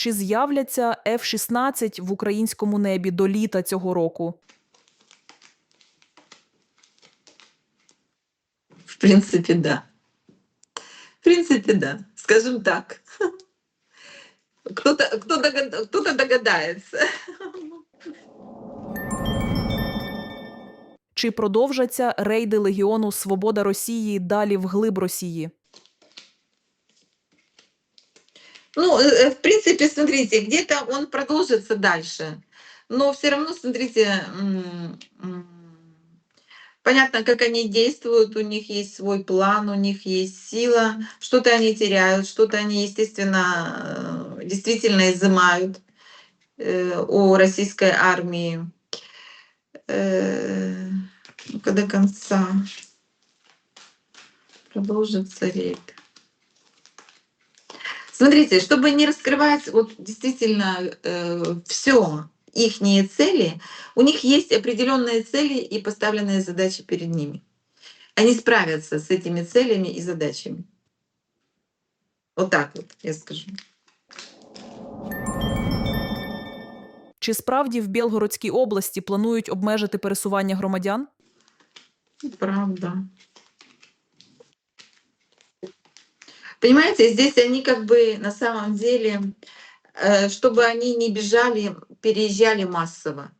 Чи з'являться F-16 в українському небі до літа цього року? В принципе, да. В принципе, да. Скажем так. Кто-то кто догад- кто-то догадается. Чи продовжаться рейди легіону Свобода Росії далі вглиб Росії? Ну, э, э, в принципе, смотрите, где-то он продолжится дальше. Но все равно, смотрите, понятно, как они действуют, у них есть свой план, у них есть сила, что-то они теряют, что-то они, естественно, э, действительно изымают у российской армии. Ну-ка до конца продолжится рейд. Смотрите, чтобы не раскрывать вот действительно все их цели, у них есть определенные цели и поставленные задачи перед ними. Они справятся с этими целями и задачами. Вот так вот, я скажу. Чи справді в Білгородській області планують обмежити пересування громадян? Правда. Понимаете, здесь они как бы на самом деле, э, чтобы они не бежали, переезжали массово.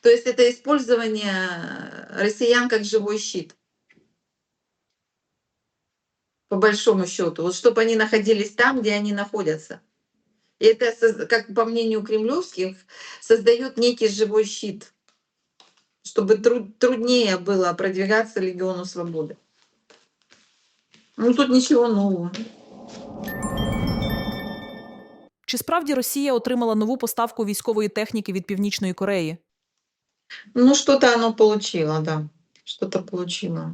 То есть это использование россиян как живой щит. По большому счету. Вот чтобы они находились там, где они находятся. И это, как по мнению кремлевских, создает некий живой щит, чтобы тру- труднее было продвигаться Легиону Свободы. Ну тут ничего нового. Чи справді Росія отримала нову поставку військової техніки від Північної Кореї? Ну, что-то оно получило, да. Что-то получило.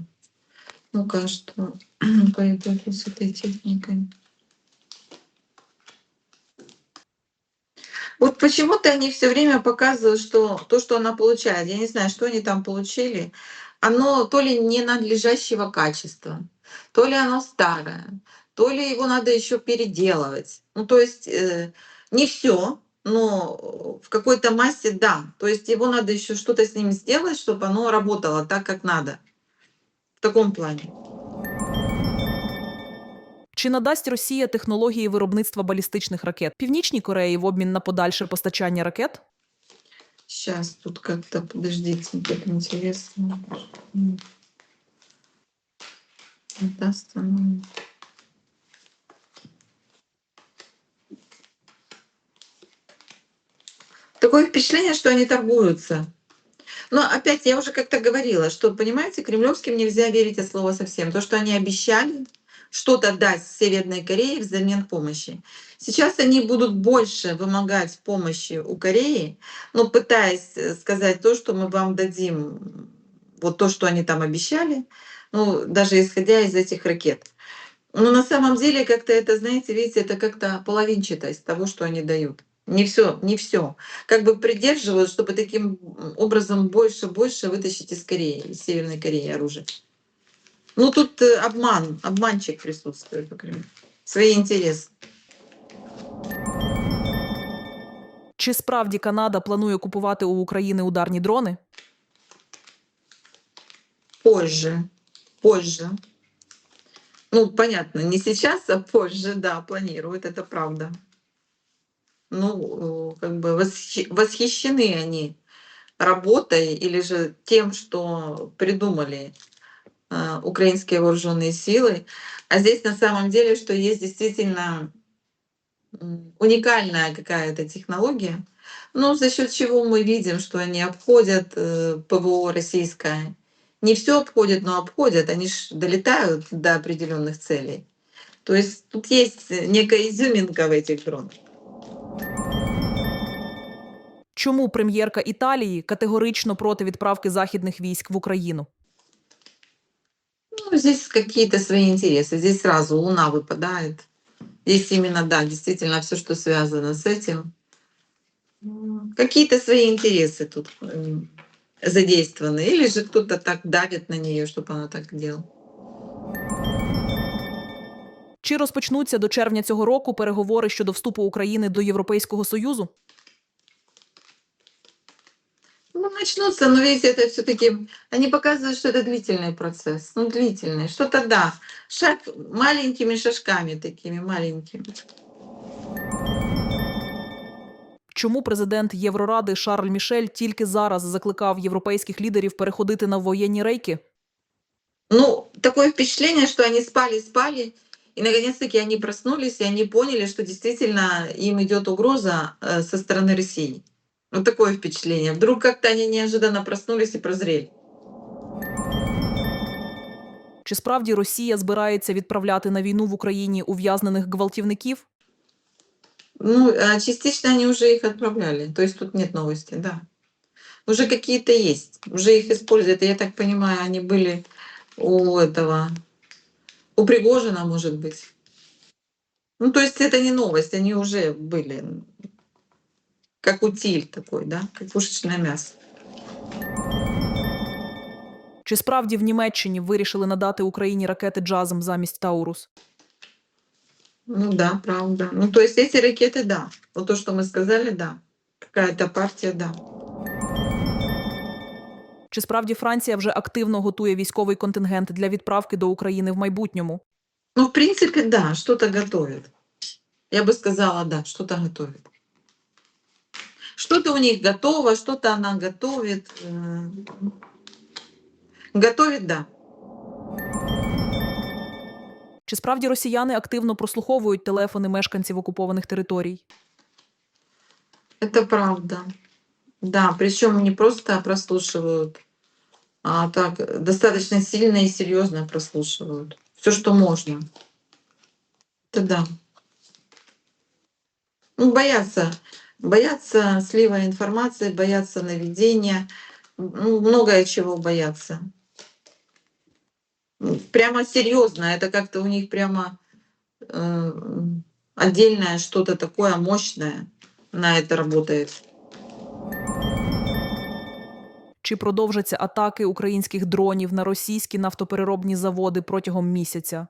Ну-ка, что пойдет с этой техникой. Вот почему-то они все время показывают, что то, что она получает, я не знаю, что они там получили, оно то ли не надлежащего качества, то ли оно старое, то ли его надо еще переделывать. Ну, то есть э, не все, но в какой-то массе да. То есть его надо еще что-то с ним сделать, чтобы оно работало так, как надо. В таком плане. Чи надасть Росія технології виробництва балістичних ракет Північній Кореї в обмін на подальше постачання ракет? Сейчас тут как-то, подождите, так интересно. Оно. Такое впечатление, что они торгуются. Но опять я уже как-то говорила, что, понимаете, кремлевским нельзя верить от слова совсем. То, что они обещали что-то дать Северной Корее взамен помощи. Сейчас они будут больше вымогать помощи у Кореи, но пытаясь э, сказать то, что мы вам дадим, вот то, что они там обещали, ну, даже исходя из этих ракет. Но на самом деле как-то это, знаете, видите, это как-то половинчатость того, что они дают. Не все, не все. Как бы придерживают, чтобы таким образом больше-больше вытащить из Кореи, из Северной Кореи оружие. Ну тут э, обман, обманчик присутствует, по крайней мере. Свои интересы. Чи справді Канада планує купувати у України ударні дрони? Позже. Позже. Ну, понятно, не сейчас, а позже, да, планируют, это правда. Ну, э, как бы восхи- восхищены они работой или же тем, что придумали э, украинские вооруженные силы. А здесь на самом деле, что есть действительно уникальная какая-то технология, ну, за счет чего мы видим, что они обходят э, ПВО российское. Не все обходят, но обходят, они ж долетают до определенных целей. То есть тут есть э, некая изюминка в этих дронах. Чому прем'єрка Італії категорично проти відправки західних військ в Україну? Ну, здесь какие-то свои интересы. Здесь сразу Луна выпадает. Здесь именно, да, действительно все, что связано с этим. М, Какие-то свои интересы тут м, задействованы. Или же кто-то так давит на нее, чтобы она так делала. Чи розпочнуться до червня цього року переговори щодо вступу України до Європейського Союзу? Ну, начнутся, но видите, это все-таки они показывают, что это длительный процесс. Ну, длительный. Что-то да. Шаг маленькими шажками такими маленькими. Чому президент Євроради Шарль Мішель тільки зараз закликав європейських лідерів переходити на воєнні рейки? Ну, такое впечатление, что они спали, спали, и наконец-таки они проснулись, и они поняли, что действительно им идет угроза э, со стороны России. Вот такое впечатление. Вдруг как-то они неожиданно проснулись и прозрели. Чи справді Росія збирається відправляти на війну в Україні ув'язнених гвалтівників? Ну, а частично они уже их отправляли. То есть тут нет новости, да. Уже какие-то есть. Уже их используют. И Я так понимаю, они были у этого, у Пригожина, может быть. Ну, то есть это не новость, они уже были. Как утиль такой, да, как пушечное мясо. Чи справді в Німеччині вирішили надати Україні ракети джазом замість Таурус? Ну да, правда. Ну, то есть эти ракеты, да. Вот то, что мы сказали, да. Какая-то партия, да. Чи справді Франція вже активно готує військовий контингент для відправки до України в майбутньому? Ну, в принципе, да, что-то готовят. Я бы сказала, да, что-то готовит. Что-то у них готово, что-то она готовит. э, Готовит, да. Чи справді росіяни активно прослуховують телефони мешканців окупованих територій? Это правда. Да, причем не просто прослушивают, а так достаточно сильно и серьезно прослушивают. Все, что можно. Это да. Ну, боятся. Боятся слива информации, боятся наведения. Ну, многое чего боятся Ну, Прямо серьезно. Это как-то у них прямо э, отдельное что-то такое мощное на это работает. Чи продовжаться атаки українських дронів на російські нафтопереробні заводи протягом місяця?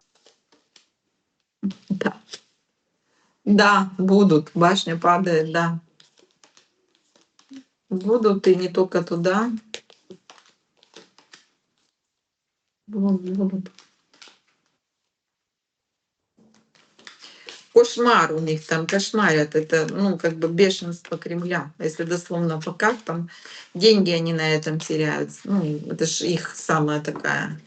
Да. Да, будут. Башня падает, да. Будут и не только туда. Будут, будут. Кошмар у них там, кошмарят. Это, ну, как бы бешенство Кремля. Если дословно по картам, деньги они на этом теряют. Ну, это же их самая такая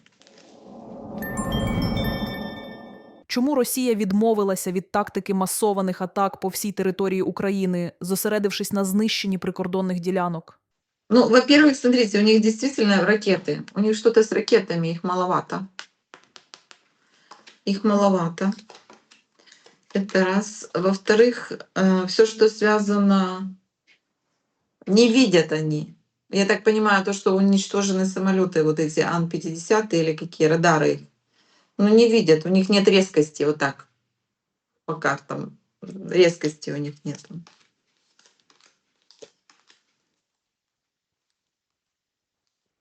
Чому Росія відмовилася від тактики масованих атак по всій території України, зосередившись на знищенні прикордонних ділянок? Ну, во-первых, смотрите, у них действительно ракеты. У них что-то с ракетами, их маловато. Их маловато. Это раз. Во-вторых, все, что связано... Не видят они. Я так понимаю, то, что уничтожены самолеты, вот эти Ан-50 или какие радары. Ну, не видят. У них нет резкости вот так по картам. Резкости у них нет. М. Э,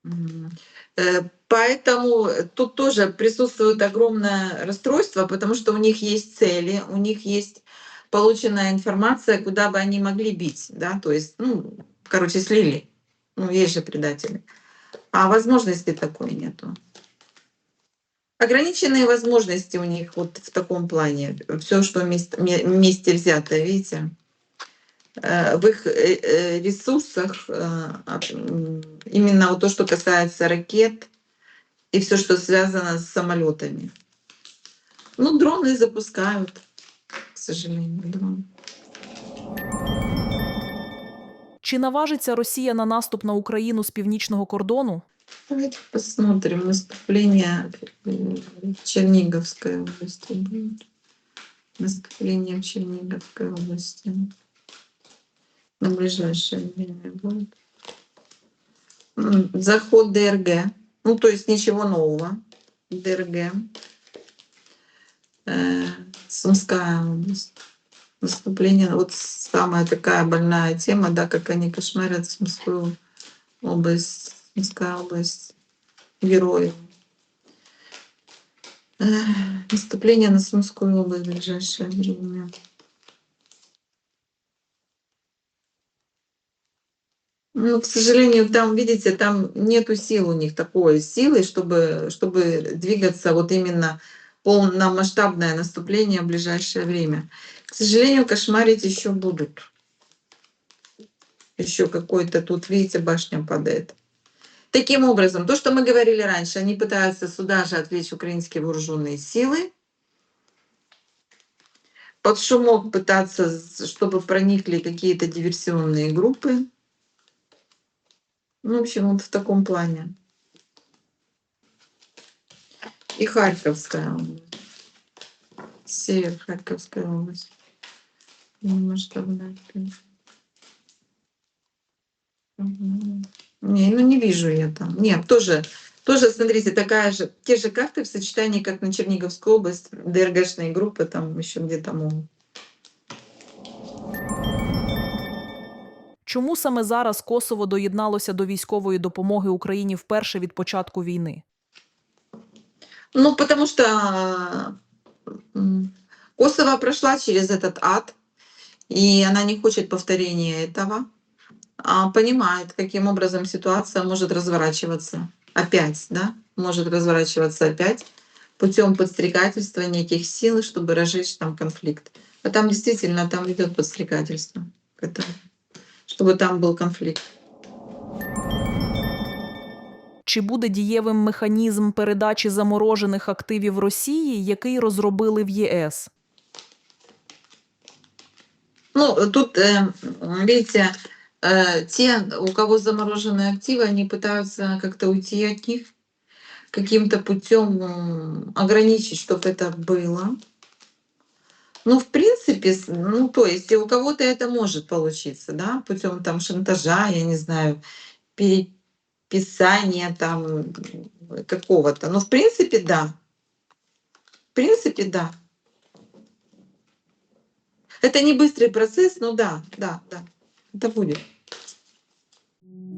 Поэтому тут тоже присутствует огромное расстройство, потому что у них есть цели, у них есть полученная информация, куда бы они могли бить, да, то есть, ну, короче, слили. Ну, есть же предатели. А возможности такой нету. Ограниченные возможности у них вот в таком плане. Все, что вместе, ме- вместе взято, видите? Э, В их э, э, ресурсах э, от- м, именно вот то, что касается ракет и все, что связано с самолетами. Ну, дроны запускают, к сожалению, дроны. Чи наважиться Росія на наступ на Україну з північного кордону? Давайте посмотрим наступление м, в Черниговской области. будет. Наступление в Черниговской области. На ближайшее время будет. Заход ДРГ. Ну, то есть ничего нового. ДРГ. Э, Сумская область. Наступление. Вот самая такая больная тема, да, как они кошмарят Сумскую область. Сумская область. Герои. Эх, Наступление на Сумскую область в ближайшее время. Ну, к сожалению, там, видите, там нету сил у них такой силы, чтобы, чтобы двигаться вот именно полномасштабное наступление в ближайшее время. К сожалению, кошмарить еще будут. Еще какой-то тут, видите, башня падает. Таким образом, то, что мы говорили раньше, они пытаются сюда же отвлечь украинские вооруженные силы, под шумок пытаться, чтобы проникли какие-то диверсионные группы. Ну, в общем, вот в таком плане. И Харьковская область. Север Харьковская область. Масштабная. Не, ну не вижу я там. Нет, тоже, тоже, смотрите, такая же, те же карты в сочетании, как на Черниговскую область, ДРГшные группы там еще где-то могут. Чому саме зараз Косово доєдналося до військової допомоги Україні вперше від початку війни? Ну, потому что м, Косово прошла через этот ад, и она не хочет повторения этого, а понимает, каким образом ситуация может разворачиваться опять, да, может разворачиваться опять путем подстрекательства неких сил, чтобы разжечь там конфликт. А там действительно там идет подстрекательство к этому, чтобы там был конфликт. Чи буде дієвим механізм передачі заморожених активів Росії, який розробили в ЄС? Ну, тут, э, видите, э, те, у кого замороженные активы, они пытаются как-то уйти от них, каким-то путем м, ограничить, чтобы это было. Ну, в принципе, с- ну, то есть у кого-то это может получиться, да, путем там шантажа, я не знаю, переписания там какого-то. Но в принципе, да. В принципе, да. Это не быстрый процесс, но да, да, да, это будет.